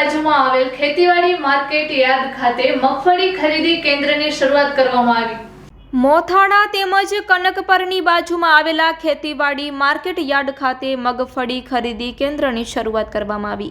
બાજુમાં આવેલ ખેતીવાડી માર્કેટ યાર્ડ ખાતે મગફળી ખરીદી કેન્દ્રની શરૂઆત કરવામાં આવી. મોથાળા તેમજ કનકપરની બાજુમાં આવેલા ખેતીવાડી માર્કેટ યાર્ડ ખાતે મગફળી ખરીદી કેન્દ્રની શરૂઆત કરવામાં આવી.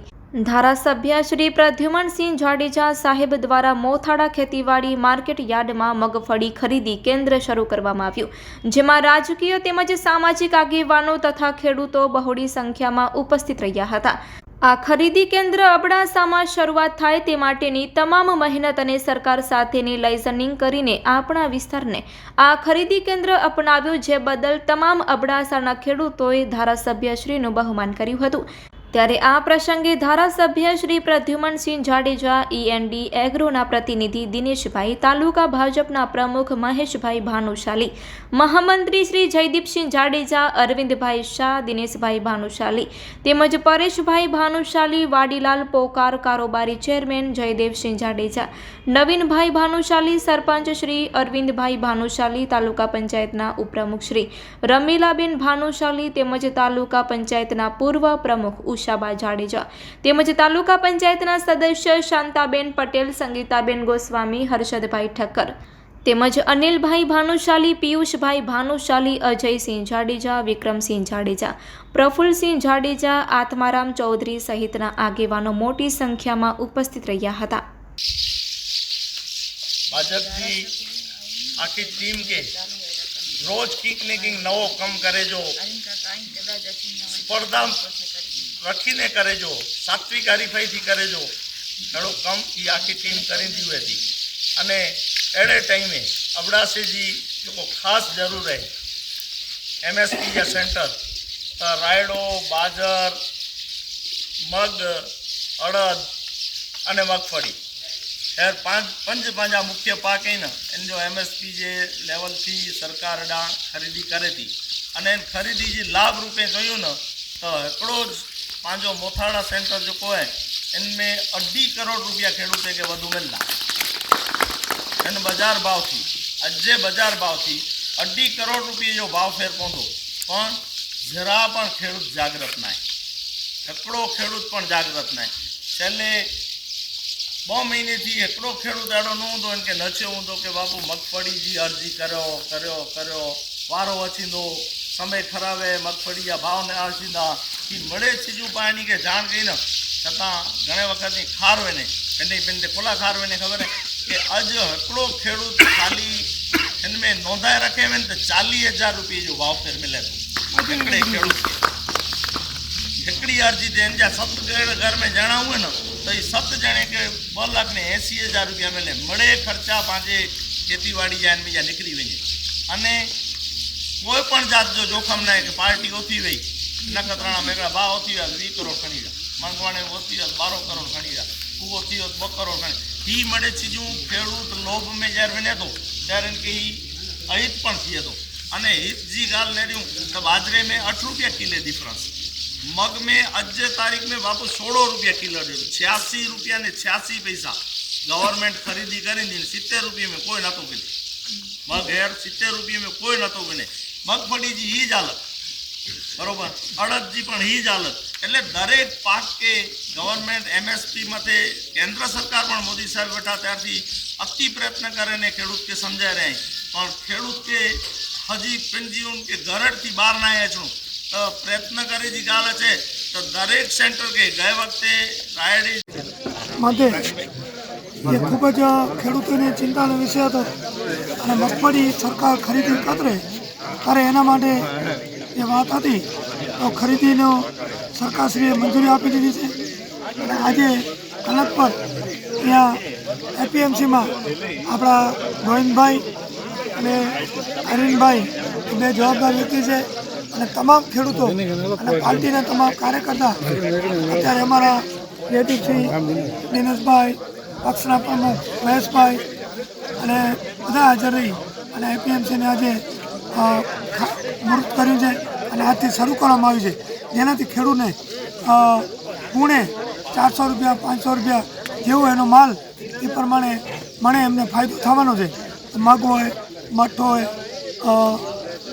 ધારાસભ્ય શ્રી પ્રદ્યુમનસિંહ જાડેજા સાહેબ દ્વારા મોથાળા ખેતીવાડી માર્કેટ યાર્ડમાં મગફળી ખરીદી કેન્દ્ર શરૂ કરવામાં આવ્યું, જેમાં રાજકીય તેમજ સામાજિક આગેવાનો તથા ખેડૂતો બહોળી સંખ્યામાં ઉપસ્થિત રહ્યા હતા. આ ખરીદી કેન્દ્ર અબડાસામાં શરૂઆત થાય તે માટેની તમામ મહેનત અને સરકાર સાથેની લાઇસનિંગ કરીને આપણા વિસ્તારને આ ખરીદી કેન્દ્ર અપનાવ્યું, જે બદલ તમામ અબડાસાના ખેડૂતોએ ધારાસભ્યશ્રીનું બહુમાન કર્યું હતું. ત્યારે આ પ્રસંગે ધારાસભ્ય શ્રી પ્રદ્યુમનસિંહ જાડેજા ઈએનડી એગ્રોના પ્રતિનિધિ દિનેશભાઈ તાલુકા ભાજપના પ્રમુખ મહેશભાઈ ભાનુશાલી, મહામંત્રી શ્રી જયદીપસિંહ જાડેજા, અરવિંદભાઈ શાહ, દિનેશભાઈ ભાનુશાલી તેમજ પરેશભાઈ ભાનુશાલી, વાડીલાલ પોકાર, કારોબારી ચેરમેન જયદેવસિંહ જાડેજા, નવીનભાઈ ભાનુશાલી, સરપંચ શ્રી અરવિંદભાઈ ભાનુશાલી, તાલુકા પંચાયતના ઉપપ્રમુખ શ્રી રમીલાબેન ભાનુશાલી તેમજ તાલુકા પંચાયતના પૂર્વ પ્રમુખ ઉષાબા જાડેજા. તેમજ તાલુકા પંચાયતના સદસ્ય શાંતાબેન પટેલ, સંગીતાબેન ગોસ્વામી, હર્ષદભાઈ ઠક્કર. તેમજ અનિલભાઈ ભાનુશાલી, પિયુષભાઈ ભાનુશાલી, અજયસિંહ જાડેજા, વિક્રમસિંહ જાડેજા. પ્રફુલ્લસિંહ જાડેજા, આત્મારામ ચૌધરી સહિતના આગેવાનો મોટી સંખ્યામાં ઉપસ્થિત રહ્યા હતા. ભાજપની આખી ટીમ કે રોજ કિંક ને નવો કમ કરે જો. સ્પર્ધા રખીને કરેજો સાત્વિક હરીફાઈથી કરેજો નળો કમ એ આખી ટીમ કરી દીધું હતી અને એડે ટાઈમે અબડાસીજી લોકો ખાસ જરૂર રહે. એમએસપી જે સેન્ટર રાયડો, બાજર, મગ, અડદ અને મગફળી. ખેર પાંચ, પંચ પાંજા મુખ્ય પાક એના. એને જો એમએસપી જે લેવલથી સરકાર ડાણ ખરીદી કરેતી. અને ખરીદી જે લાભ રૂપે જોયું ને, તો હિकिड़ो पंहिंजो मोथाड़ा सेंटर जेको आहे इनमें अढी करोड़ रुपया खेडूते खे वधू मिलंदा हिन बाज़ारि भाव थी अॼु जे बाज़ारि भाव थी अढी करोड़ रुपये जो भाव फेर पवंदो पण ज़रा पण खेडूत जागृत न आहे हिकिड़ो खेडूत पण जागृत न आहे छेले ॿ महीने थी हिकिड़ो खेडूत अहिड़ो न हूंदो हिन खे नचियो हूंदो की बाबू मगफड़ी जी अर्ज़ी करियो करियो करियो वारो अचींदो समय ख़राब आहे मगफड़ी जा भाव न अचींदा ચીજ મળે ચીજું પાણી કે જાણ કહીને છતાં ઘણી વખતની ખાર હોય ને કંડી પિંડે કોલા ખાર હોય ને ખબર કે અજ હકડો ખેડૂત ખાલી હિનમે નોંધાય રખે હોય ને તો ચાલીસ હજાર રૂપિયા જો વાવતર મિલે તો. હિકડે ખેડૂત હિકડી અરજી દેન જા સત ઘર में જણા હોય ને, તો એ સત જણે કે ॿ લાખ ને એસી હજાર રૂપિયા મિલે. મળે ખર્ચા પાંજે ખેતીવાડી જાય ને બીજા નીકળી વञे અને કોઈ પણ જાત જો જોખમ ના કે પાર્ટી ઓછી વહી નખત્રાણા મેઘડા બા ઓછી જાય વી કરોડ ખણી જાય માંગવાણે ઓછી જાય બારો કરોડ ખણી જાય કુવો થયો બ કરોડ ખણી એ મળે છે જો ખેડૂત લોભ મેં જ્યારે વિનેતો ત્યારે એને કે અહિત પણ થયે તો. અને હિતજી ગાલ ને રહ્યું તો બાજરે મેં અઠ રૂપિયા કિલે ડિફરન્સ મગ મેં અજે તારીખ મેં બાપુ સોળો રૂપિયા કિલો રહ્યું. છ્યાસી રૂપિયા ને છ્યાસી પૈસા. ગવર્મેન્ટ ખરીદી કરીને સિત્તેર રૂપિયા મેં કોઈ નહોતું ગયું મગ હેર સિત્તેર રૂપિયા મેં કોઈ નહોતું ગયું મગફળી જી એ જ હાલત. બરોબર. અડદજી પણ હી જ હાલત. એટલે દરેક પાક કે ગવર્મેન્ટ એમએસપી માટે કેન્દ્ર સરકાર પણ મોદી સાહેબ બેઠા ત્યારથી અતિ પ્રયત્ન કરે ને ખેડૂત કે સમજાય રહે પણ ખેડૂત કે હજી પિંજીઓન કે ગરડથી બહાર ના આવ્યા છું, તો પ્રયત્ન કરી જે ગાલે છે, તો દરેક સેન્ટર કે ગયા વખતે રાયડી એ ખૂબ જ ખેડૂતોની ચિંતાનો વિષય હતો. અને મગફળી સરકાર ખરીદી કતરે ત્યારે એના માટે એ વાત હતી. તો ખરીદીનો સરકારશ્રીએ મંજૂરી આપી દીધી છે. અને આજે કલક પર ત્યાં એપીએમસીમાં આપણા ગોવિંદભાઈ અને અરવિંદભાઈ બે જવાબદાર વ્યક્તિ છે. અને તમામ ખેડૂતો અને પાર્ટીના તમામ કાર્યકર્તા અત્યારે અમારા જયદીપસિંહ દિનેશભાઈ, પક્ષના પ્રમુખ મહેશભાઈ અને બધા હાજર રહી અને એપીએમસીને આજે મુહૂર્ત કર્યું છે અને આજથી શરૂ કરવામાં આવ્યું છે. જેનાથી ખેડૂતને પૂણે ચારસો રૂપિયા, પાંચસો રૂપિયા જેવો એનો માલ એ પ્રમાણે મને એમને ફાયદો થવાનો છે. મગ હોય, મઠ હોય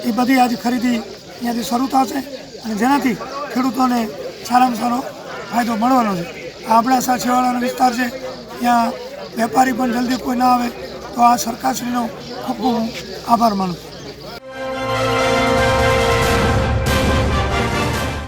એ બધી આજે ખરીદી અહીંયાથી શરૂ થશે અને જેનાથી ખેડૂતોને સારામાં સારો ફાયદો મળવાનો છે. આ અબડાસા છેવાડાનો વિસ્તાર છે. ત્યાં વેપારી પણ જલ્દી કોઈ ના આવે તો આ સરકારશ્રીનો ખૂબ ખૂબ આભાર માનું